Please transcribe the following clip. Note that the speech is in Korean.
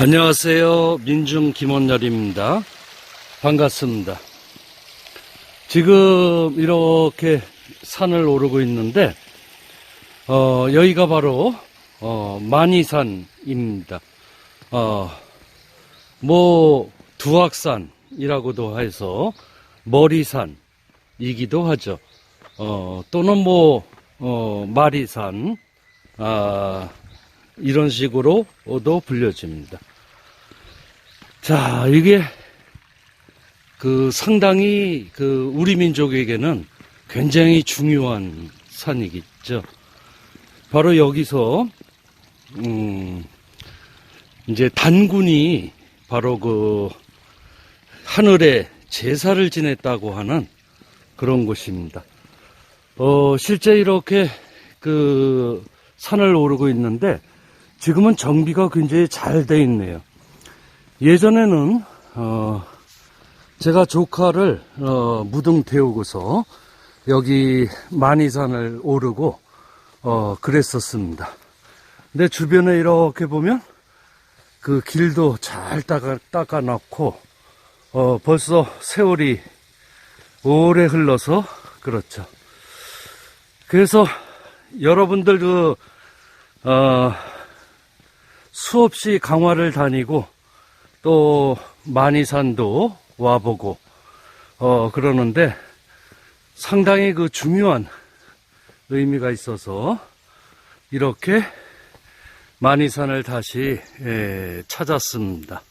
안녕하세요. 민중 김원열입니다. 반갑습니다. 지금 이렇게 산을 오르고 있는데, 어, 여기가 바로, 어, 만이산입니다. 어, 뭐, 두악산이라고도 해서, 머리산이기도 하죠. 어, 또는 뭐, 어, 마리산, 아, 이런 식으로도 불려집니다. 자, 이게 그 상당히 그 우리 민족에게는 굉장히 중요한 산이겠죠. 바로 여기서 음 이제 단군이 바로 그 하늘에 제사를 지냈다고 하는 그런 곳입니다. 어 실제 이렇게 그 산을 오르고 있는데 지금은 정비가 굉장히 잘 돼 있네요. 예전에는 어, 제가 조카를 어, 무등 태우고서 여기 만이산을 오르고 어, 그랬었습니다. 근데 주변에 이렇게 보면 그 길도 잘 닦아, 닦아놨고 어, 벌써 세월이 오래 흘러서 그렇죠. 그래서 여러분들 그 어, 수없이 강화를 다니고 또 만이산도 와보고 어 그러는데 상당히 그 중요한 의미가 있어서 이렇게 만이산을 다시 예, 찾았습니다.